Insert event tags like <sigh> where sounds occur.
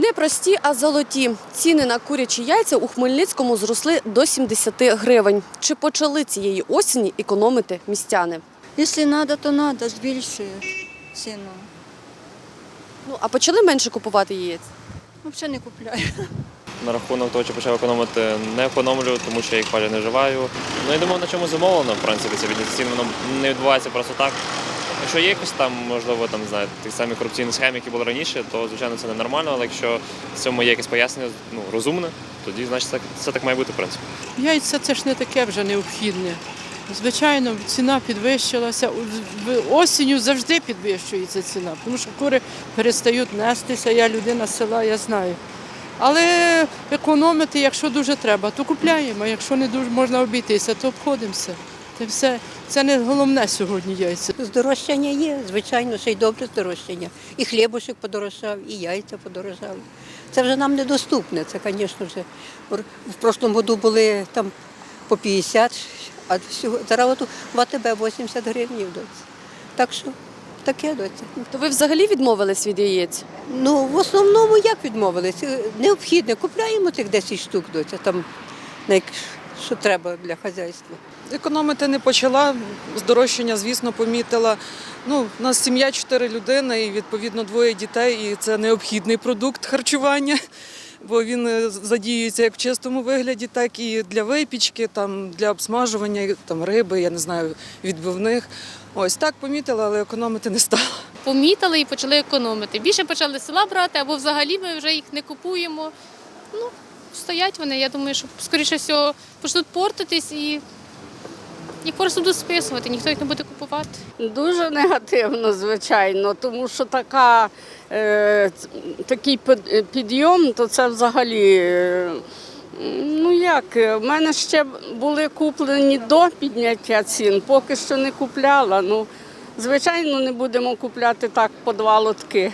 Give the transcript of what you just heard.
Не прості, а золоті. Ціни на курячі яйця у Хмельницькому зросли до 70 гривень. Чи почали цієї осені економити містяни? Якщо треба, то треба, збільшують ціну. Ну а почали менше купувати яєць? Взагалі не купляю. На рахунок того, що почав економити, не економлю, тому що я їх майже не вживаю. Ну я думаю, на чому замовлено, в принципі, це віднесення воно не відбувається просто так. Якщо є якось там, можливо, там, не ті самі корупційні схеми, які були раніше, то звичайно це ненормально, але якщо в цьому є якесь пояснення ну, розумне, тоді значить це, це так має бути, в принципі. Яйця це ж не таке вже необхідне. Звичайно, ціна підвищилася. Осінню завжди підвищується ціна, тому що кури перестають нестися. Я людина з села, я знаю. Але економити, якщо дуже треба, то купляємо. а Якщо не дуже можна обійтися, то обходимося. Це все це не головне сьогодні яйця. Здорожчання є, звичайно, ще й добре здорожчання. І хлібушек подорожчав, і яйця подорожали. Це вже нам недоступне. Це, звісно, вже в прошлому году були там по 50, а всього- зараз от в АТБ 80 гривень доці. Так що таке доця. То ви взагалі відмовились від яєць? Ну, в основному як відмовилися? Необхідне. Купляємо тих 10 штук доця, там, що треба для хазяйства. Економити не почала, здорожчання, звісно, помітила. Ну, у нас сім'я чотири людини і відповідно двоє дітей, і це необхідний продукт харчування, <laughs> бо він е, задіюється як в чистому вигляді, так і для випічки, там, для обсмажування там, риби, я не знаю, відбивних. Ось так помітила, але економити не стала. помітили і почали економити. Більше почали села брати, або взагалі ми вже їх не купуємо. Ну, стоять вони, я думаю, що скоріше всього почнуть портитись і їх просто будуть списувати, ніхто їх не буде купувати. Дуже негативно, звичайно, тому що така, е, такий підйом, то це взагалі. е, Ну як, в мене ще були куплені до підняття цін, поки що не купляла. Ну, звичайно, не будемо купляти так по два лотки.